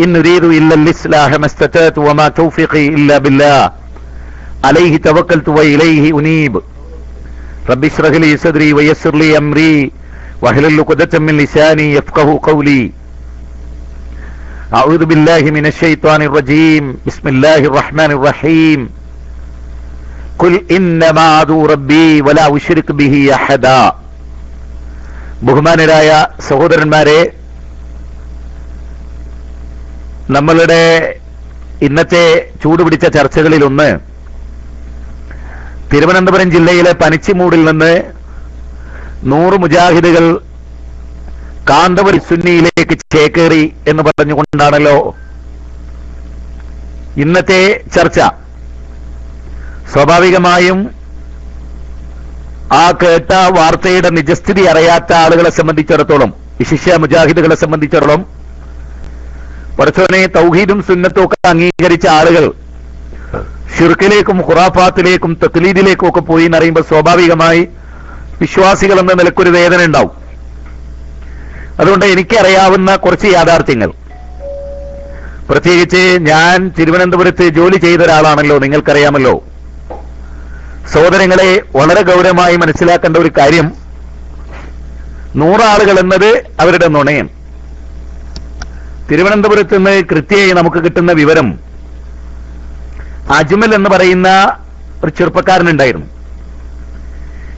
إن نريد إلا الإصلاح ما استطعت وما توفيقي إلا بالله عليه توكلت وإليه أنيب رب اشرح لي صدري ويسر لي أمري واحلل عقدة من لساني يفقه قولي أعوذ بالله من الشيطان الرجيم بسم الله الرحمن الرحيم قل إنما أدعو ربي ولا أشرك به أحدا ബഹുമാനരായ സഹോദരന്മാരെ നമ്മളുടെ ഇന്നത്തെ ചൂടുപിടിച്ച ചർച്ചകളിലൊന്ന് തിരുവനന്തപുരം ജില്ലയിലെ പനിച്ചിമൂടിൽ നിന്ന് നൂറ് മുജാഹിദുകൾ കാന്തപുരി സുന്നിയിലേക്ക് ചേക്കേറി എന്ന് പറഞ്ഞുകൊണ്ടാണല്ലോ ഇന്നത്തെ ചർച്ച. സ്വാഭാവികമായും ആ കേട്ട വാർത്തയുടെ നിജസ്ഥിതി അറിയാത്ത ആളുകളെ സംബന്ധിച്ചിടത്തോളം വിശിഷ്യ മുജാഹിദുകളെ സംബന്ധിച്ചിടത്തോളം പഠിച്ചവനെ തൗഹീദും സുന്നത്തും ഒക്കെ അംഗീകരിച്ച ആളുകൾ ഷിർക്കിലേക്കും ഖുറാഫാത്തിലേക്കും തക്ലീദിലേക്കും ഒക്കെ പോയി എന്നറിയുമ്പോൾ സ്വാഭാവികമായി വിശ്വാസികൾ എന്ന നിലക്കൊരു വേദന ഉണ്ടാവും. അതുകൊണ്ട് എനിക്കറിയാവുന്ന കുറച്ച് യാഥാർത്ഥ്യങ്ങൾ. പ്രത്യേകിച്ച് ഞാൻ തിരുവനന്തപുരത്ത് ജോലി ചെയ്ത ഒരാളാണല്ലോ നിങ്ങൾക്കറിയാമല്ലോ. സഹോദരങ്ങളെ വളരെ ഗൗരവമായി മനസ്സിലാക്കേണ്ട ഒരു കാര്യം നൂറാളുകൾ എന്നത് അവരുടെ നുണയം തിരുവനന്തപുരത്ത് നിന്ന് കൃത്യമായി നമുക്ക് കിട്ടുന്ന വിവരം അജ്മൽ എന്ന് പറയുന്ന ഒരു ചെറുപ്പക്കാരനുണ്ടായിരുന്നു.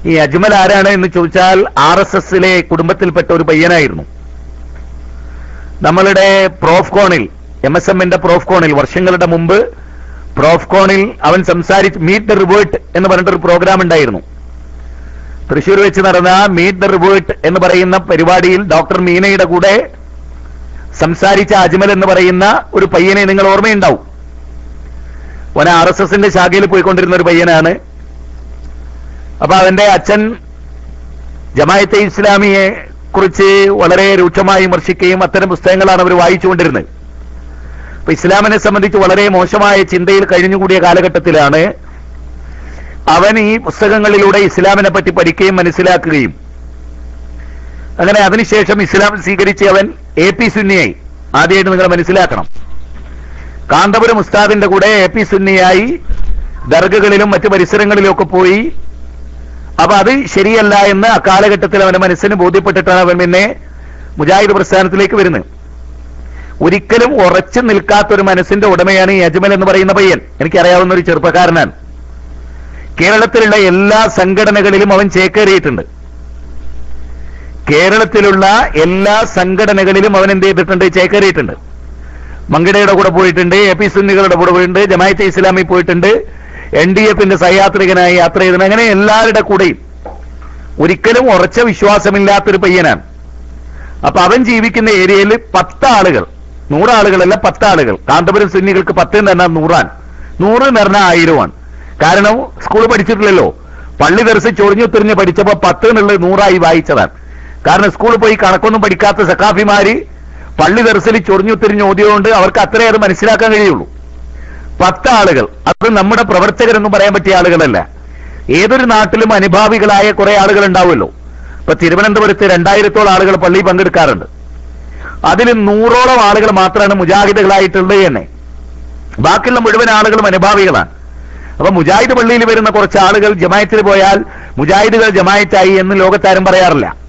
ഈ അജ്മൽ ആരാണ് എന്ന് ചോദിച്ചാൽ ആർ എസ് എസിലെ കുടുംബത്തിൽപ്പെട്ട ഒരു പയ്യനായിരുന്നു. നമ്മളുടെ പ്രോഫ്കോണിൽ എം എസ് എമ്മിന്റെ പ്രോഫ്കോണിൽ വർഷങ്ങളുടെ മുമ്പ് പ്രോഫ്കോണിൽ അവൻ സംസാരിച്ച് മീറ്റ് ദ റിവേർട്ട് എന്ന് പറഞ്ഞിട്ടൊരു പ്രോഗ്രാം ഉണ്ടായിരുന്നു. തൃശൂർ വെച്ച് നടന്ന മീറ്റ് ദ റിവേർട്ട് എന്ന് പറയുന്ന പരിപാടിയിൽ ഡോക്ടർ മീനയുടെ കൂടെ സംസാരിച്ച അജ്മൽ എന്ന് പറയുന്ന ഒരു പയ്യനെ നിങ്ങൾ ഓർമ്മയുണ്ടാവും. ഓന ആർ എസ് എസിന്റെ ശാഖയിൽ പോയിക്കൊണ്ടിരുന്ന ഒരു പയ്യനാണ്. അപ്പൊ അവന്റെ അച്ഛൻ ജമായത്തെ ഇസ്ലാമിയെ കുറിച്ച് വളരെ രൂക്ഷമായി വിമർശിക്കുകയും അത്തരം പുസ്തകങ്ങളാണ് അവർ വായിച്ചുകൊണ്ടിരുന്നത്. അപ്പൊ ഇസ്ലാമിനെ സംബന്ധിച്ച് വളരെ മോശമായ ചിന്തയിൽ കഴിഞ്ഞുകൂടിയ കാലഘട്ടത്തിലാണ് അവൻ ഈ പുസ്തകങ്ങളിലൂടെ ഇസ്ലാമിനെ പറ്റി പഠിക്കുകയും മനസ്സിലാക്കുകയും അങ്ങനെ അതിനുശേഷം ഇസ്ലാമിൽ സ്വീകരിച്ച് അവൻ എ പി സുന്നിയായി. ആദ്യമായിട്ട് നിങ്ങൾ മനസ്സിലാക്കണം. കാന്തപുരം ഉസ്താദിന്റെ കൂടെ എ പി സുന്നിയായി ദർഗകളിലും മറ്റു പരിസരങ്ങളിലും ഒക്കെ പോയി. അപ്പൊ അത് ശരിയല്ല എന്ന് ആ കാലഘട്ടത്തിൽ അവന്റെ മനസ്സിന് ബോധ്യപ്പെട്ടിട്ടാണ് അവൻ പിന്നെ മുജാഹിദ് പ്രസ്ഥാനത്തിലേക്ക് വരുന്നത്. ഒരിക്കലും ഉറച്ചു നിൽക്കാത്ത ഒരു മനസ്സിന്റെ ഉടമയാണ് ഈ അജ്മൽ എന്ന് പറയുന്ന പയ്യൻ. എനിക്കറിയാവുന്ന ഒരു ചെറുപ്പക്കാരനാണ്. കേരളത്തിലുള്ള എല്ലാ സംഘടനകളിലും അവൻ ചേക്കേറിയിട്ടുണ്ട്. കേരളത്തിലുള്ള എല്ലാ സംഘടനകളിലും അവൻ എന്ത് ചെയ്തിട്ടുണ്ട്? ചേക്കേറിയിട്ടുണ്ട്. മങ്കടയുടെ കൂടെ പോയിട്ടുണ്ട് എ പി സുന്നികളുടെ കൂടെ പോയിട്ടുണ്ട് ജമായത്തെ ഇസ്ലാമി പോയിട്ടുണ്ട്. എൻ ഡി എഫിന്റെ സഹയാത്രികനായി യാത്ര ചെയ്തിട്ടുണ്ട്. അങ്ങനെ എല്ലാവരുടെ കൂടെയും. ഒരിക്കലും ഉറച്ച വിശ്വാസമില്ലാത്തൊരു പയ്യനാണ്. അപ്പൊ അവൻ ജീവിക്കുന്ന ഏരിയയിൽ പത്ത് ആളുകൾ നൂറാളുകളല്ല പത്ത് ആളുകൾ കാന്തപുരം സുന്നികൾക്ക് പത്ത് എന്ന് പറഞ്ഞാൽ നൂറാൻ നൂറ് എന്ന് പറഞ്ഞാൽ ആയിരമാണ് കാരണം സ്കൂൾ പഠിച്ചിട്ടില്ലല്ലോ. പള്ളി തെറിച്ച് ചൊറിഞ്ഞു തിരിഞ്ഞ് പഠിച്ചപ്പോ പത്ത് എന്നുള്ളത് നൂറായി വായിച്ചതാണ്. കാരണം സ്കൂളിൽ പോയി കണക്കൊന്നും പഠിക്കാത്ത സഖാഫിമാര് പള്ളി തെറിച്ചിൽ ചൊറിഞ്ഞു തിരിഞ്ഞ് ഓതിയതുകൊണ്ട് അവർക്ക് അത്രേ അത് മനസ്സിലാക്കാൻ കഴിയുള്ളൂ. പത്ത് ആളുകൾ അത് നമ്മുടെ പ്രവർത്തകരെന്നും പറയാൻ പറ്റിയ ആളുകളല്ല. ഏതൊരു നാട്ടിലും അനുഭാവികളായ കുറെ ആളുകൾ ഉണ്ടാവുമല്ലോ ഇപ്പൊ തിരുവനന്തപുരത്ത് രണ്ടായിരത്തോളം ആളുകൾ പള്ളി പങ്കെടുക്കാറുണ്ട്. അതിൽ നൂറോളം ആളുകൾ മാത്രമാണ് മുജാഹിദുകളായിട്ടുള്ളത് തന്നെ. ബാക്കിയുള്ള മുഴുവൻ ആളുകളും അനുഭാവികളാണ്. അപ്പൊ മുജാഹിദ് പള്ളിയിൽ വരുന്ന കുറച്ച് ആളുകൾ ജമായത്തിൽ പോയാൽ മുജാഹിദുകൾ ജമായത്തായി എന്ന് ലോകത്താരും പറയാറില്ല.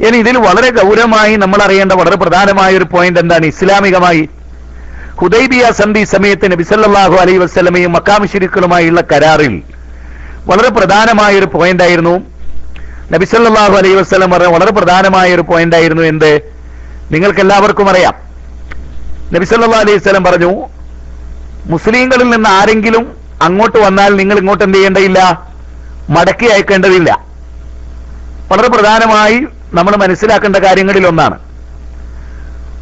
ഇനി ഇതിൽ വളരെ ഗൗരവമായി നമ്മൾ അറിയേണ്ട വളരെ പ്രധാനമായ ഒരു പോയിന്റ് എന്താണ്? ഇസ്ലാമികമായി. ഹുദൈബിയ സന്ധി സമയത്ത് നബിസല്ലാഹു അലൈ വസ്ലമയും മക്കാം ഷിരിക്കളുമായുള്ള കരാറിൽ വളരെ പ്രധാനമായ ഒരു പോയിന്റ് ആയിരുന്നു. നബിസല്ലാഹു അലൈ വസ്ലം പറഞ്ഞ വളരെ പ്രധാനമായ ഒരു പോയിന്റ് ആയിരുന്നു എന്ത്? നിങ്ങൾക്ക് എല്ലാവർക്കും അറിയാം നബിസല്ലാ അലൈഹി വസ്ലം പറഞ്ഞു മുസ്ലിങ്ങളിൽ നിന്ന് ആരെങ്കിലും അങ്ങോട്ട് വന്നാൽ നിങ്ങൾ ഇങ്ങോട്ട് എന്ത് ചെയ്യേണ്ടതില്ല? മടക്കി അയക്കേണ്ടതില്ല. വളരെ പ്രധാനമായി നമ്മൾ മനസ്സിലാക്കേണ്ട കാര്യങ്ങളിൽ ഒന്നാണ്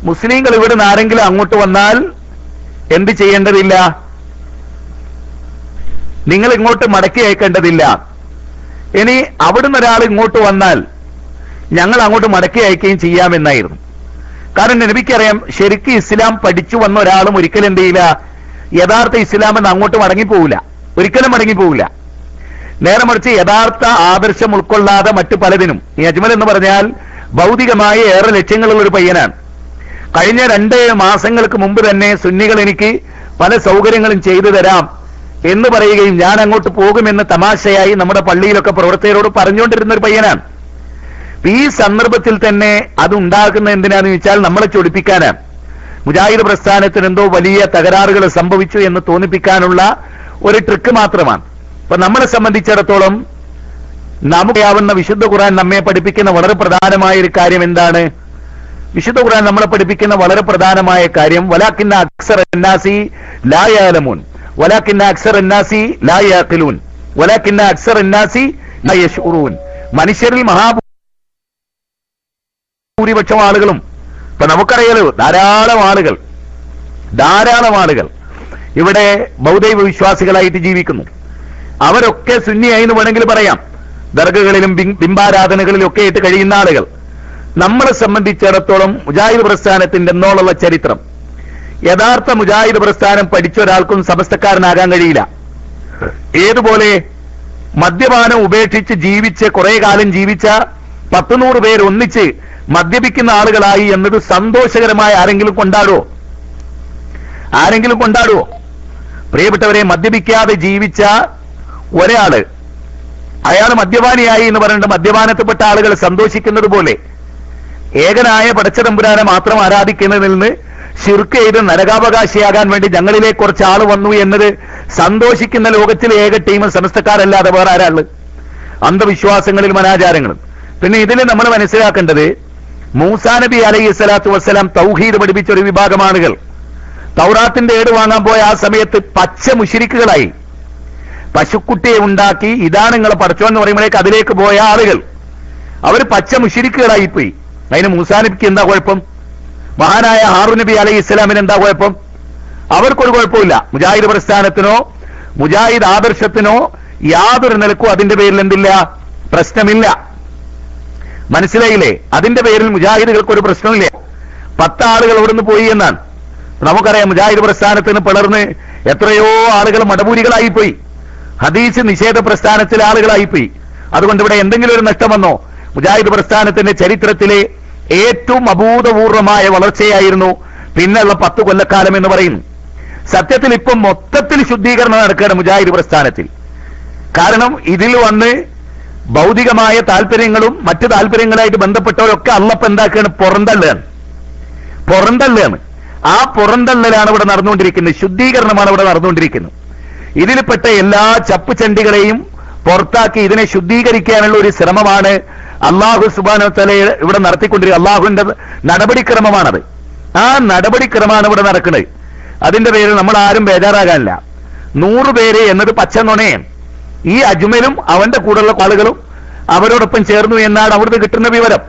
മുസ്ലിങ്ങൾ ഇവിടെ നിന്ന് ആരെങ്കിലും അങ്ങോട്ട് വന്നാൽ എന്ത് ചെയ്യേണ്ടതില്ല? നിങ്ങൾ ഇങ്ങോട്ട് മടക്കി അയക്കേണ്ടതില്ല. ഇനി അവിടുന്ന് ഒരാൾ ഇങ്ങോട്ട് വന്നാൽ ഞങ്ങൾ അങ്ങോട്ട് മടക്കി അയക്കുകയും ചെയ്യാമെന്നായിരുന്നു. കാരണം നബിക്കറിയാം ശരിക്ക് ഇസ്ലാം പഠിച്ചു വന്ന ഒരാളും ഒരിക്കലും എന്ത് ചെയ്യില്ല? യഥാർത്ഥ ഇസ്ലാം എന്ന് അങ്ങോട്ട് മടങ്ങിപ്പോവില്ല. ഒരിക്കലും മടങ്ങിപ്പോവില്ല. നേരെ മറിച്ച് യഥാർത്ഥ ആദർശം ഉൾക്കൊള്ളാതെ മറ്റു പലതിനും. ഈ അജ്മൽ എന്ന് പറഞ്ഞാൽ ഭൗതികമായ ഏറെ ലക്ഷ്യങ്ങളുള്ള ഒരു പയ്യനാണ്. കഴിഞ്ഞ രണ്ട് മാസങ്ങൾക്ക് മുമ്പ് തന്നെ സുന്നികൾ എനിക്ക് പല സൗകര്യങ്ങളും ചെയ്തു തരാം എന്ന് പറയുകയും ഞാൻ അങ്ങോട്ട് പോകുമെന്ന് തമാശയായി നമ്മുടെ പള്ളിയിലൊക്കെ പ്രവർത്തകരോട് പറഞ്ഞുകൊണ്ടിരുന്ന ഒരു പയ്യനാണ്. ഈ സന്ദർഭത്തിൽ തന്നെ അത് ഉണ്ടാക്കുന്ന എന്തിനാന്ന് ചോദിച്ചാൽ നമ്മളെ ചൊടിപ്പിക്കാനാണ്. മുജാഹിദ് പ്രസ്ഥാനത്തിന് എന്തോ വലിയ തകരാറുകൾ സംഭവിച്ചു എന്ന് തോന്നിപ്പിക്കാനുള്ള ഒരു ട്രിക്ക് മാത്രമാണ്. അപ്പൊ നമ്മളെ സംബന്ധിച്ചിടത്തോളം നമുക്കറിയാവുന്ന വിശുദ്ധ ഖുർആൻ നമ്മെ പഠിപ്പിക്കുന്ന വളരെ പ്രധാനമായ ഒരു കാര്യം എന്താണ്? വിശുദ്ധ ഖുർആൻ നമ്മളെ പഠിപ്പിക്കുന്ന വളരെ പ്രധാനമായ കാര്യം വലാക്കിന്ന അക്സർ എന്നാസി ലായാലമൂൻ വലാക്കിന്ന അക്സർ എന്നാസി ലായാഖിലൂൻ വലാക്കിന്ന അക്സർ എന്നാസി ലയഷൂറൂൻ മനുഷ്യരിൽ മഹാഭൂരിപക്ഷം ആളുകളും ഇപ്പൊ നമുക്കറിയാലോ ധാരാളം ആളുകൾ ധാരാളം ആളുകൾ ഇവിടെ ബൗദ്ധൈവ വിശ്വാസികളായിട്ട് ജീവിക്കുന്നു. അവരൊക്കെ സുന്നിയായി എന്ന് വേണമെങ്കിൽ പറയാം. ദർഗകളിലും ബിംബാരാധനകളിലും ഒക്കെ ആയിട്ട് കഴിയുന്ന ആളുകൾ. നമ്മളെ സംബന്ധിച്ചിടത്തോളം മുജാഹിദ് പ്രസ്ഥാനത്തിന്റെ എന്നോളുള്ള ചരിത്രം. യഥാർത്ഥ മുജാഹിദ് പ്രസ്ഥാനം പഠിച്ച ഒരാൾക്കും സമസ്തക്കാരനാകാൻ കഴിയില്ല. ഏതുപോലെ മദ്യപാനം ഉപേക്ഷിച്ച് ജീവിച്ച് കുറെ കാലം ജീവിച്ച പത്തുനൂറ് പേർ ഒന്നിച്ച് മദ്യപിക്കുന്ന ആളുകളായി എന്നത് സന്തോഷകരമായ ആരെങ്കിലും കൊണ്ടാടുവോ? ആരെങ്കിലും കൊണ്ടാടുവോ? പ്രിയപ്പെട്ടവരെ മദ്യപിക്കാതെ ജീവിച്ച ഒരാൾ അയാൾ മദ്യപാനിയായി എന്ന് പറഞ്ഞിട്ട് മദ്യപാനത്തിൽപ്പെട്ട ആളുകൾ സന്തോഷിക്കുന്നത് പോലെ ഏകനായ പടച്ചതമ്പുരാനെ മാത്രം ആരാധിക്കുന്നതിൽ നിന്ന് ശിർക്ക് ചെയ്ത് നരകാവകാശിയാകാൻ വേണ്ടി ഞങ്ങളിലേക്ക് കുറച്ച് ആൾ വന്നു എന്നത് സന്തോഷിക്കുന്ന ലോകത്തിലെ ഏക ടീം സമസ്തക്കാരല്ലാതെ വേറെ ആരാൾ? അന്ധവിശ്വാസങ്ങളിലും അനാചാരങ്ങളും പിന്നെ ഇതിൽ നമ്മൾ മനസ്സിലാക്കേണ്ടത് മൂസാ നബി അലൈഹി സ്വലാത്തു വസ്സലാം തൗഹീദ് പഠിപ്പിച്ച ഒരു വിഭാഗമാണുകൾ തൗറാത്തിന്റെ ഏട് വാങ്ങാൻ പോയ ആ സമയത്ത് പച്ച മുഷിരിക്കുകളായി. പശുക്കുട്ടിയെ ഉണ്ടാക്കി ഇതാണ് നിങ്ങളെ പഠിച്ചോ എന്ന് പറയുമ്പോഴേക്ക് അതിലേക്ക് പോയ ആളുകൾ. അവർ പച്ച മുഷിരിക്കുകളായി പോയി അതിന് മൂസാനബിക്ക് എന്താ കുഴപ്പം? മഹാനായ ഹാറു നബി അലൈഹി ഇസ്ലാമിന് എന്താ കുഴപ്പം? അവർക്കൊരു കുഴപ്പമില്ല. മുജാഹിദ് പ്രസ്ഥാനത്തിനോ മുജാഹിദ് ആദർശത്തിനോ യാതൊരു നിലക്കും അതിന്റെ പേരിൽ എന്തില്ല? പ്രശ്നമില്ല. മനസ്സിലായില്ലേ? അതിന്റെ പേരിൽ മുജാഹിദുകൾക്ക് ഒരു പ്രശ്നമില്ല. പത്ത് ആളുകൾ ഇവിടുന്ന് പോയി എന്നാണ്. നമുക്കറിയാം മുജാഹിദ് പ്രസ്ഥാനത്തിന് പിളർന്ന് എത്രയോ ആളുകൾ മടപൂരികളായി പോയി ഹദീസ് നിഷേധ പ്രസ്ഥാനത്തിൽ ആളുകളായി പോയി അതുകൊണ്ട് ഇവിടെ എന്തെങ്കിലും ഒരു നഷ്ടം വന്നോ? മുജാഹിദ് പ്രസ്ഥാനത്തിന്റെ ചരിത്രത്തിലെ ഏറ്റവും അഭൂതപൂർവമായ വളർച്ചയായിരുന്നു പിന്നെയുള്ള പത്ത് കൊല്ലക്കാലം എന്ന് പറയുന്നു സത്യത്തിൽ ഇപ്പം മൊത്തത്തിൽ ശുദ്ധീകരണം നടക്കുകയാണ് മുജാഹിദ് പ്രസ്ഥാനത്തിൽ. കാരണം ഇതിൽ വന്ന് ഭൗതികമായ താല്പര്യങ്ങളും മറ്റു താല്പര്യങ്ങളായിട്ട് ബന്ധപ്പെട്ടവരൊക്കെ അള്ളപ്പ എന്താക്കുകയാണ്? പുറന്തള്ളുകയാണ് പുറന്തള്ളുകയാണ് ആ പുറന്തള്ളലാണ് ഇവിടെ നടന്നുകൊണ്ടിരിക്കുന്നത്. ശുദ്ധീകരണമാണ് ഇവിടെ നടന്നുകൊണ്ടിരിക്കുന്നത്. ഇതിൽപ്പെട്ട എല്ലാ ചപ്പ് ചണ്ടികളെയും പുറത്താക്കി ഇതിനെ ശുദ്ധീകരിക്കാനുള്ള ഒരു ശ്രമമാണ് അള്ളാഹു സുബാന തല ഇവിടെ നടത്തിക്കൊണ്ടിരിക്കുക അള്ളാഹുവിന്റെ നടപടിക്രമമാണത്. ആ നടപടിക്രമമാണ് ഇവിടെ നടക്കുന്നത്. അതിന്റെ പേരിൽ നമ്മൾ ആരും ബേജാറാകാനില്ല. നൂറ് പേര് എന്നത് പച്ച നുണയാണ് ഈ അജ്മലും അവന്റെ കൂടെയുള്ള ആളുകളും അവരോടൊപ്പം ചേർന്നു എന്നാണ് അവിടുന്ന് കിട്ടുന്ന വിവരം.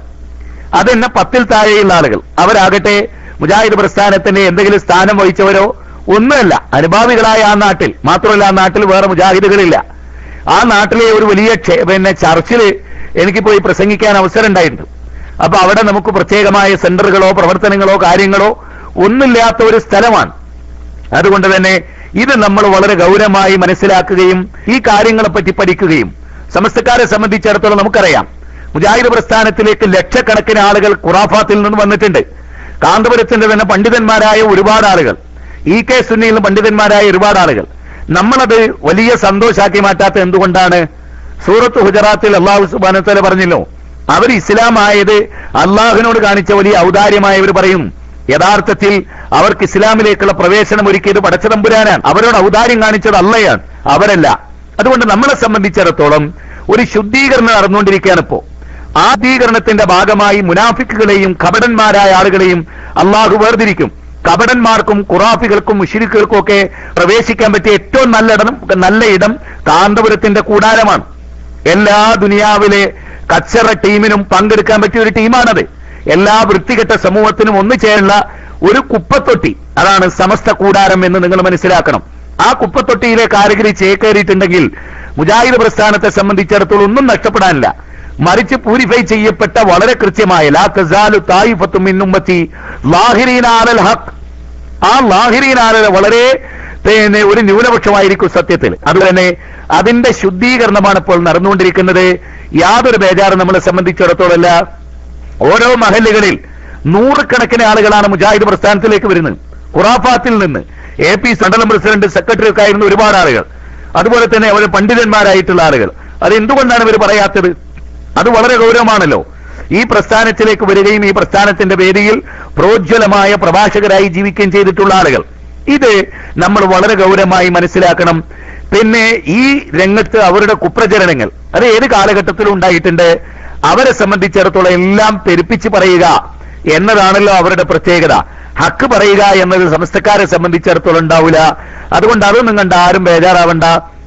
അതെന്നെ പത്തിൽ താഴെയുള്ള ആളുകൾ. അവരാകട്ടെ മുജാഹിദ് പ്രസ്ഥാനത്തിന്റെ എന്തെങ്കിലും സ്ഥാനം വഹിച്ചവരോ ഒന്നുമല്ല അനുഭാവികളായ ആ നാട്ടിൽ. മാത്രമല്ല ആ നാട്ടിൽ വേറെ മുജാഹിദുകളില്ല. ആ നാട്ടിലെ ഒരു വലിയ പിന്നെ ചർച്ചിൽ എനിക്ക് പോയി പ്രസംഗിക്കാൻ അവസരം ഉണ്ടായിട്ടുണ്ട് അപ്പൊ അവിടെ നമുക്ക് പ്രത്യേകമായ സെന്ററുകളോ പ്രവർത്തനങ്ങളോ കാര്യങ്ങളോ ഒന്നില്ലാത്ത ഒരു സ്ഥലമാണ്. അതുകൊണ്ട് തന്നെ ഇത് നമ്മൾ വളരെ ഗൗരവമായി മനസ്സിലാക്കുകയും ഈ കാര്യങ്ങളെ പറ്റി പഠിക്കുകയും സമസ്തക്കാരെ സംബന്ധിച്ചിടത്തോളം നമുക്കറിയാം. മുജാഹിദ് പ്രസ്ഥാനത്തിലേക്ക് ലക്ഷക്കണക്കിന് ആളുകൾ ഖുറാഫാത്തിൽ നിന്ന് വന്നിട്ടുണ്ട്. കാന്തപുരത്തിന്റെ തന്നെ പണ്ഡിതന്മാരായ ഒരുപാട് ആളുകൾ. ഇ കെ സുന്നിയിൽ പണ്ഡിതന്മാരായ ഒരുപാട് ആളുകൾ. നമ്മളത് വലിയ സന്തോഷാക്കി മാറ്റാത്ത എന്തുകൊണ്ടാണ്? സൂറത്ത് ഹുജറാത്തിൽ അള്ളാഹു സുബാനത്തല പറഞ്ഞല്ലോ അവർ ഇസ്ലാം ആയത് അള്ളാഹുവിനോട് കാണിച്ച വലിയ ഔദാര്യമായവർ പറയും യഥാർത്ഥത്തിൽ അവർക്ക് ഇസ്ലാമിലേക്കുള്ള പ്രവേശനം ഒരുക്കിയത് പടച്ചതമ്പുരാനാണ്. അവരോട് ഔദാര്യം കാണിച്ചത് അള്ളയാണ് അവരല്ല. അതുകൊണ്ട് നമ്മളെ സംബന്ധിച്ചിടത്തോളം ഒരു ശുദ്ധീകരണം നടന്നുകൊണ്ടിരിക്കുകയാണ് ഇപ്പോ. ആ ശുദ്ധീകരണത്തിന്റെ ഭാഗമായി മുനാഫിക്കുകളെയും കപടന്മാരായ ആളുകളെയും അള്ളാഹു വേർതിരിക്കും. കപടന്മാർക്കും കുറാഫികൾക്കും മുഷിരിക്കുകൾക്കും ഒക്കെ പ്രവേശിക്കാൻ പറ്റിയ ഏറ്റവും നല്ല ഇടം നല്ല ഇടം കാന്തപുരത്തിന്റെ കൂടാരമാണ്. എല്ലാ ദുനിയാവിലെ കച്ചറ ടീമിനും പങ്കെടുക്കാൻ പറ്റിയ ഒരു ടീമാണത്. എല്ലാ വൃത്തികെട്ട സമൂഹത്തിനും ഒന്നു ചേരുന്ന ഒരു കുപ്പത്തൊട്ടി. അതാണ് സമസ്ത കൂടാരം എന്ന് നിങ്ങൾ മനസ്സിലാക്കണം. ആ കുപ്പത്തൊട്ടിയിലേക്ക് ആരെങ്കിലും ചേക്കേറിയിട്ടുണ്ടെങ്കിൽ മുജാഹിദ് പ്രസ്ഥാനത്തെ സംബന്ധിച്ചിടത്തോളം ഒന്നും നഷ്ടപ്പെടാനില്ല. മറിച്ച് പ്യൂരിഫൈ ചെയ്യപ്പെട്ട വളരെ കൃത്യമായ ലാ തസാലു തായിഫത്തു മിൻ ഉമ്മത്തി ലാഹിരീന അലൽ ഹഖ്. ആ ലാഹിരീനാല വളരെ പിന്നെ ഒരു ന്യൂനപക്ഷമായിരിക്കും സത്യത്തിൽ. അതുതന്നെ അതിന്റെ ശുദ്ധീകരണമാണ് ഇപ്പോൾ നടന്നുകൊണ്ടിരിക്കുന്നത്. യാതൊരു ബേജാറും നമ്മളെ സംബന്ധിച്ചിടത്തോളമല്ല. ഓരോ മഹല്ലുകളിൽ നൂറുകണക്കിന് ആളുകളാണ് മുജാഹിദ് പ്രസ്ഥാനത്തിലേക്ക് വരുന്നത്. ഖുറാഫാത്തിൽ നിന്ന് A P central president secretary ഒക്കെ ആയിരുന്ന ഒരുപാട് ആളുകൾ. അതുപോലെ തന്നെ അവർ പണ്ഡിതന്മാരായിട്ടുള്ള ആളുകൾ. അത് എന്തുകൊണ്ടാണ് ഇവർ പറയാത്തത്? അത് വളരെ ഗൗരവമാണല്ലോ. ഈ പ്രസ്ഥാനത്തിലേക്ക് വരികയും ഈ പ്രസ്ഥാനത്തിന്റെ വേദിയിൽ പ്രോജ്വലമായ പ്രഭാഷകരായി ജീവിക്കുകയും ചെയ്തിട്ടുള്ള ആളുകൾ. ഇത് നമ്മൾ വളരെ ഗൗരവമായി മനസ്സിലാക്കണം. പിന്നെ ഈ രംഗത്ത് അവരുടെ കുപ്രചരണങ്ങൾ അത് ഏത് കാലഘട്ടത്തിലും ഉണ്ടായിട്ടുണ്ട് അവരെ സംബന്ധിച്ചിടത്തോളം എല്ലാം പെരുപ്പിച്ച് പറയുക എന്നതാണല്ലോ അവരുടെ പ്രത്യേകത. ഹക്ക് പറയുക എന്നത് സമസ്തക്കാരെ സംബന്ധിച്ചിടത്തോളം ഉണ്ടാവില്ല അതുകൊണ്ട് അതൊന്നും കണ്ട ആരും ബേജാറാവണ്ട.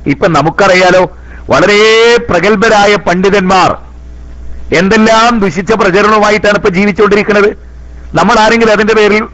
ഇപ്പൊ നമുക്കറിയാലോ വളരെ പ്രഗത്ഭരായ പണ്ഡിതന്മാർ എന്തെല്ലാം ദുഷിച്ച പ്രചരണവുമായിട്ടാണ് ഇപ്പൊ ജീവിച്ചുകൊണ്ടിരിക്കുന്നത്? നമ്മൾ ആരെങ്കിലും അതിന്റെ പേരിൽ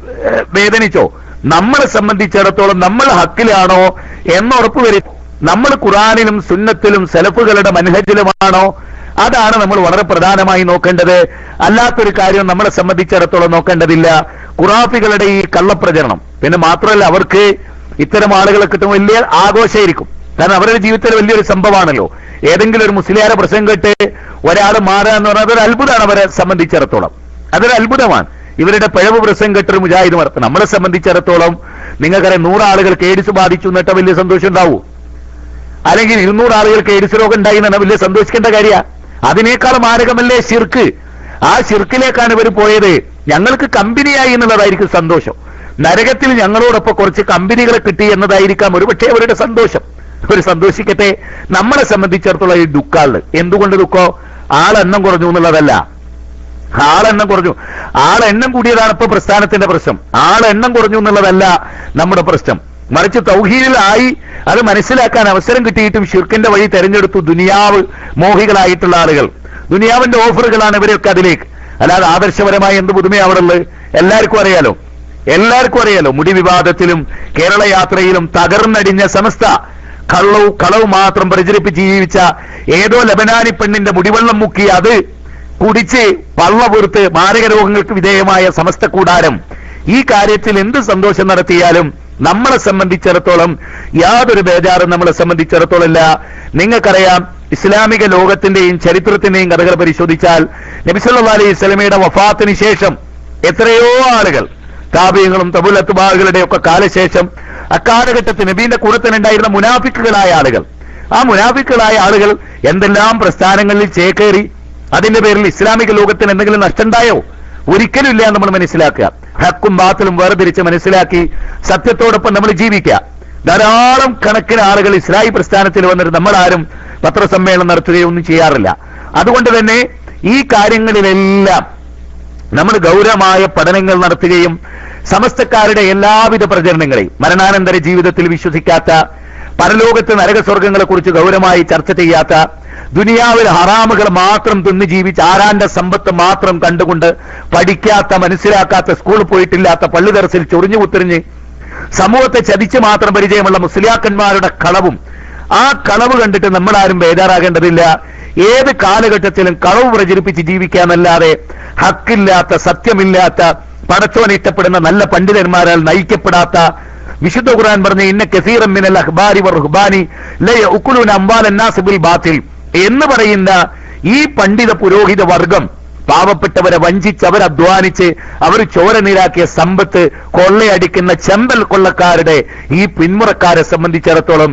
വേദനിച്ചോ? നമ്മളെ സംബന്ധിച്ചിടത്തോളം നമ്മൾ ഹക്കിലാണോ എന്ന് ഉറപ്പുവരും നമ്മൾ ഖുറാനിലും സുന്നത്തിലും സെലഫുകളുടെ മനഹജിലുമാണോ അതാണ് നമ്മൾ വളരെ പ്രധാനമായി നോക്കേണ്ടത്. അല്ലാത്തൊരു കാര്യം നമ്മളെ സംബന്ധിച്ചിടത്തോളം നോക്കേണ്ടതില്ല. ഖുറാഫികളുടെ ഈ കള്ളപ്രചരണം. പിന്നെ മാത്രമല്ല അവർക്ക് ഇത്തരം ആളുകളെ കിട്ടുമ്പോൾ വലിയ ആഘോഷമായിരിക്കും. കാരണം അവരുടെ ജീവിതത്തിൽ വലിയൊരു സംഭവമാണല്ലോ. ഏതെങ്കിലും ഒരു മുസ്ലിയാരെ പ്രസംഗം കേട്ട് ഒരാൾ മാറുക എന്ന് പറഞ്ഞാൽ അതൊരു അത്ഭുതമാണ് അവരെ സംബന്ധിച്ചിടത്തോളം. അതൊരു അത്ഭുതമാണ്. ഇവരുടെ പിഴവ് പ്രസംഗം കേട്ടൊരു മുജാഹിദ് മറക്കും നമ്മളെ സംബന്ധിച്ചിടത്തോളം നിങ്ങൾക്കറിയാം നൂറാളുകൾക്ക് എയ്ഡ്സ് ബാധിച്ചു എന്നിട്ട് വലിയ സന്തോഷം ഉണ്ടാവൂ. അല്ലെങ്കിൽ ഇരുന്നൂറ് ആളുകൾക്ക് എയ്ഡ്സ് രോഗം ഉണ്ടായി എന്നാണ് വലിയ സന്തോഷിക്കേണ്ട കാര്യ. അതിനേക്കാൾ മാരകമല്ലേ ശിർക്ക്? ആ ശിർക്കിലേക്കാണ് ഇവർ പോയത്. ഞങ്ങൾക്ക് കമ്പനിയായി എന്നുള്ളതായിരിക്കും സന്തോഷം. നരകത്തിൽ ഞങ്ങളോടൊപ്പം കുറച്ച് കമ്പനികളെ കിട്ടി എന്നതായിരിക്കാം ഒരുപക്ഷെ അവരുടെ സന്തോഷം. ഒരു സന്തോഷിക്കട്ടെ. നമ്മളെ സംബന്ധിച്ചിടത്തോളം ഈ ദുഃഖാൾ. എന്തുകൊണ്ട് ദുഃഖോ? ആളെണ്ണം കുറഞ്ഞു എന്നുള്ളതല്ല. ആളെണ്ണം കുറഞ്ഞു. ആളെണ്ണം കൂടിയതാണ് ഇപ്പൊ പ്രസ്ഥാനത്തിന്റെ പ്രശ്നം. ആളെണ്ണം കുറഞ്ഞു എന്നുള്ളതല്ല നമ്മുടെ പ്രശ്നം. മറിച്ച് തൗഹീലായി അത് മനസ്സിലാക്കാൻ അവസരം കിട്ടിയിട്ടും ഷിർക്കിന്റെ വഴി തെരഞ്ഞെടുത്തു ദുനിയാവ് മോഹികളായിട്ടുള്ള ആളുകൾ. ദുനിയാവിന്റെ ഓഫറുകളാണ് ഇവരൊക്കെ അതിലേക്ക്. അല്ലാതെ ആദർശപരമായി എന്ത് പുതുമയാ അവിടെ ഉള്ളത് എല്ലാവർക്കും അറിയാലോ. എല്ലാവർക്കും അറിയാലോ. മുടി വിവാദത്തിലും കേരള യാത്രയിലും തകർന്നടിഞ്ഞ സമസ്ത കള്ളവും കളവും മാത്രം പ്രചരിപ്പിച്ച് ജീവിച്ച ഏതോ ലബനാനി പെണ്ണിന്റെ മുടിവെള്ളം മുക്കി അത് കുടിച്ച് പള്ള പൊറുത്ത് മാരക രോഗങ്ങൾക്ക് വിധേയമായ സമസ്ത കൂടാരം. ഈ കാര്യത്തിൽ എന്ത് സന്തോഷം നടത്തിയാലും നമ്മളെ സംബന്ധിച്ചിടത്തോളം യാതൊരു ബേജാറും നമ്മളെ സംബന്ധിച്ചിടത്തോളം ഇല്ല നിങ്ങൾക്കറിയാം ഇസ്ലാമിക ലോകത്തിന്റെയും ചരിത്രത്തിന്റെയും കഥകൾ പരിശോധിച്ചാൽ നബിസല്ലാ അലൈഹി സ്വലമയുടെ വഫാത്തിന് ശേഷം എത്രയോ ആളുകൾ താപീയങ്ങളും തബുലത്തുബാഹുകളുടെ ഒക്കെ കാലശേഷം അക്കാലഘട്ടത്തിൽ നബീന്റെ കൂടത്തിനുണ്ടായിരുന്ന മുനാഫിക്കുകളായ ആളുകൾ. ആ മുനാഫിക്കുകളായ ആളുകൾ എന്തെല്ലാം പ്രസ്ഥാനങ്ങളിൽ ചേക്കേറി അതിന്റെ പേരിൽ ഇസ്ലാമിക ലോകത്തിന് എന്തെങ്കിലും നഷ്ടമുണ്ടായോ? ഒരിക്കലും ഇല്ല നമ്മൾ മനസ്സിലാക്കുക. ഹക്കും ബാത്തിലും വേർതിരിച്ച് മനസ്സിലാക്കി സത്യത്തോടൊപ്പം നമ്മൾ ജീവിക്കുക. ധാരാളം കണക്കിന് ആളുകൾ ഇസ്ലായി പ്രസ്ഥാനത്തിൽ വന്നിട്ട് നമ്മളാരും പത്രസമ്മേളനം നടത്തുകയോ ഒന്നും ചെയ്യാറില്ല. അതുകൊണ്ട് തന്നെ ഈ കാര്യങ്ങളിലെല്ലാം നമ്മൾ ഗൗരവമായ പഠനങ്ങൾ നടത്തുകയും സമസ്തക്കാരുടെ എല്ലാവിധ പ്രചരണങ്ങളെയും മരണാനന്തര ജീവിതത്തിൽ വിശ്വസിക്കാത്ത പരലോകത്ത് നരകസ്വർഗങ്ങളെക്കുറിച്ച് ഗൗരവമായി ചർച്ച ചെയ്യാത്ത ദുനിയാവിൽ ഹറാമുകൾ മാത്രം തിന്ന് ജീവിച്ച് ആരാന്റെ സമ്പത്ത് മാത്രം കണ്ടുകൊണ്ട് പഠിക്കാത്ത മനസ്സിലാക്കാത്ത സ്കൂളിൽ പോയിട്ടില്ലാത്ത പള്ളി ദർസിൽ ചൊറിഞ്ഞു കുത്തിരിഞ്ഞ് സമൂഹത്തെ ചതിച്ച് മാത്രം പരിചയമുള്ള മുസ്ലിയാക്കന്മാരുടെ കളവും ആ കളവ് കണ്ടിട്ട് നമ്മളാരും ബേജാറാകേണ്ടതില്ല. ഏത് കാലഘട്ടത്തിലും കളവ് പ്രചരിപ്പിച്ച് ജീവിക്കാമല്ലാതെ ഹക്കില്ലാത്ത സത്യമില്ലാത്ത പടച്ചോൻ ഇഷ്ടപ്പെടുന്ന നല്ല പണ്ഡിതന്മാരാൽ നയിക്കപ്പെടാത്ത വിശുദ്ധ ഖുർആൻ പറഞ്ഞ ഇന്ന കസീറം മിനൽ അഖ്ബാരി വറുഹ്ബാനി ലയ ഉക്കുലുൻ അംബാൽ അന്നാസിബിൽ ബിൽ ബാത്തിൽ എന്ന് പറയുന്ന ഈ പണ്ഡിത പുരോഹിത വർഗം പാവപ്പെട്ടവരെ വഞ്ചിച്ച് അവർ അധ്വാനിച്ച് അവർ ചോര നീരാക്കിയ സമ്പത്ത് കൊള്ളയടിക്കുന്ന ചെമ്പൽ കൊള്ളക്കാരുടെ ഈ പിന്മുറക്കാരെ സംബന്ധിച്ചിടത്തോളം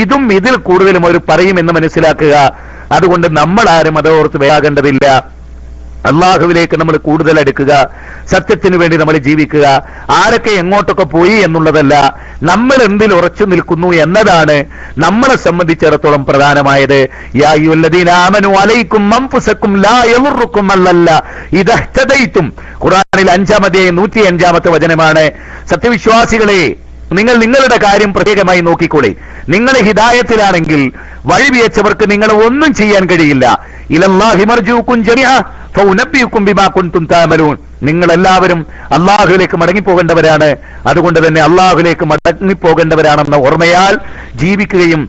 ഇതും ഇതിൽ കൂടുതലും അവർ പറയുമെന്ന് മനസ്സിലാക്കുക. അതുകൊണ്ട് നമ്മൾ ആരും അത് ഓർത്ത് വേഗേണ്ടതില്ല അള്ളാഹുവിലേക്ക് നമ്മൾ കൂടുതൽ അടുക്കുക സത്യത്തിന് വേണ്ടി നമ്മൾ ജീവിക്കുക. ആരൊക്കെ എങ്ങോട്ടൊക്കെ പോയി എന്നുള്ളതല്ല നമ്മൾ എന്തിൽ ഉറച്ചു നിൽക്കുന്നു എന്നതാണ് നമ്മളെ സംബന്ധിച്ചിടത്തോളം പ്രധാനമായത്. ഖുറാനിൽ അഞ്ചാമതേ നൂറ്റി അഞ്ചാമത്തെ വചനമാണ്. സത്യവിശ്വാസികളെ നിങ്ങൾ നിങ്ങളുടെ കാര്യം പ്രത്യേകമായി നോക്കിക്കോളി. നിങ്ങൾ ഹിദായത്തിലാണെങ്കിൽ വഴിവിയച്ചവർക്ക് നിങ്ങൾ ഒന്നും ചെയ്യാൻ കഴിയില്ല. നിങ്ങൾ എല്ലാവരും അള്ളാഹുലേക്ക് മടങ്ങിപ്പോകേണ്ടവരാണ്. അതുകൊണ്ട് തന്നെ അള്ളാഹുലേക്ക് മടങ്ങിപ്പോകേണ്ടവരാണെന്ന ഓർമ്മയാൽ ജീവിക്കുകയും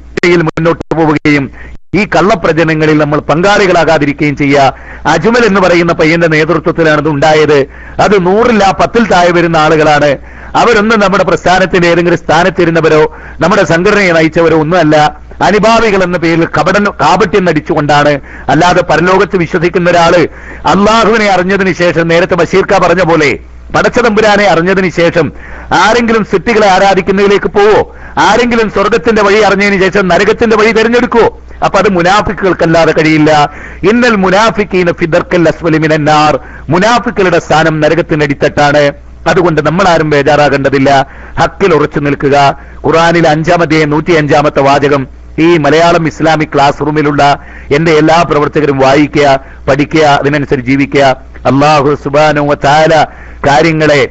മുന്നോട്ട് പോവുകയും ഈ കള്ളപ്രചനങ്ങളിൽ നമ്മൾ പങ്കാളികളാകാതിരിക്കുകയും ചെയ്യുക. അജ്മൽ എന്ന് പറയുന്ന പയ്യന്റെ നേതൃത്വത്തിലാണ് ഇത് ഉണ്ടായത്. അത് നൂറില്ല പത്തിൽ താഴെ വരുന്ന ആളുകളാണ്. അവരൊന്നും നമ്മുടെ പ്രസ്ഥാനത്തിന്റെ ഏതെങ്കിലും സ്ഥാനത്തിരുന്നവരോ നമ്മുടെ സംഘടനയെ നയിച്ചവരോ ഒന്നുമല്ല. അനുഭാവികൾ എന്ന പേരിൽ കപട കാപട്യം നടിച്ചുകൊണ്ടാണ് അല്ലാതെ പരലോകത്ത് വിശ്വസിക്കുന്ന ഒരാൾ. അള്ളാഹുവിനെ അറിഞ്ഞതിന് ശേഷം നേരത്തെ ബഷീർക്ക പറഞ്ഞ പോലെ പടച്ചതമ്പുരാനെ അറിഞ്ഞതിന് ശേഷം ആരെങ്കിലും സിറ്റികളെ ആരാധിക്കുന്നതിലേക്ക് പോവോ? ആരെങ്കിലും സ്വർഗത്തിന്റെ വഴി അറിഞ്ഞതിന് ശേഷം നരകത്തിന്റെ വഴി തിരഞ്ഞെടുക്കുവോ? അപ്പൊ അത് മുനാഫിക്കുകൾക്കല്ലാതെ കഴിയില്ല. ഇന്നൽ മുനാഫിക്കീന ഫിദർക്കൽ അസ്വലിമിനാർ മുനാഫിക്കളുടെ സ്ഥാനം നരകത്തിനടിത്തട്ടാണ് അതുകൊണ്ട് നമ്മൾ ആരും ബേജാറാകേണ്ടതില്ല. ഹക്കിൽ ഉറച്ചു നിൽക്കുക. ഖുറാനിലെ അഞ്ചാമത്തെ നൂറ്റി അഞ്ചാമത്തെ വാചകം ഈ മലയാളം ഇസ്ലാമിക് ക്ലാസ് റൂമിലുള്ള എന്റെ എല്ലാ പ്രവർത്തകരും വായിക്കുക പഠിക്കുക അതിനനുസരിച്ച് ജീവിക്കുക. അള്ളാഹു സുബാനു താല കാര്യങ്ങളെ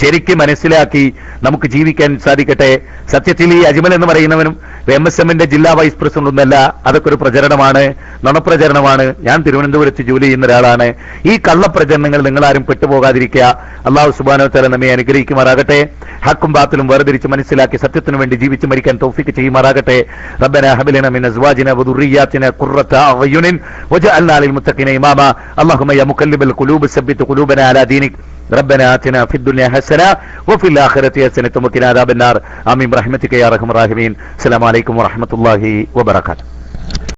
ശരിക്കും മനസ്സിലാക്കി നമുക്ക് ജീവിക്കാൻ സാധിക്കട്ടെ. സത്യത്തിൽ ഈ അജ്മൽ എന്ന് പറയുന്നവനും എം എസ് എമ്മിന്റെ ജില്ലാ വൈസ് പ്രസിഡന്റ് ഒന്നല്ല അതൊക്കെ ഒരു പ്രചരണമാണ് നുണപ്രചരണമാണ്. ഞാൻ തിരുവനന്തപുരത്ത് ജോലി ചെയ്യുന്ന ഒരാളാണ്. ഈ കള്ളപ്രചരണങ്ങൾ നിങ്ങൾ ആരും പെട്ടുപോകാതിരിക്കുക. അള്ളാഹു സുബാനോ തല നമ്മെ അനുഗ്രഹിക്കുമാറാകട്ടെ. ഹക്കും ബാത്തിലും വേർതിരിച്ച് മനസ്സിലാക്കി സത്യത്തിനു വേണ്ടി ജീവിച്ച് മരിക്കാൻ തോഫിക്ക് ചെയ്യുമാറാകട്ടെ. റബ്ബന ഹബിലന ലിൽ ഇമാമ. അല്ലാഹുമ്മ യാ ഖുലൂബ് സബ്ബിത് അലാ ദീനിക്. ربنا آتنا في الدنيا حسنة وفي الآخرة حسنة وقنا عذاب النار. آمين برحمتك يا أرحم الراحمين. السلام عليكم ورحمة الله وبركاته.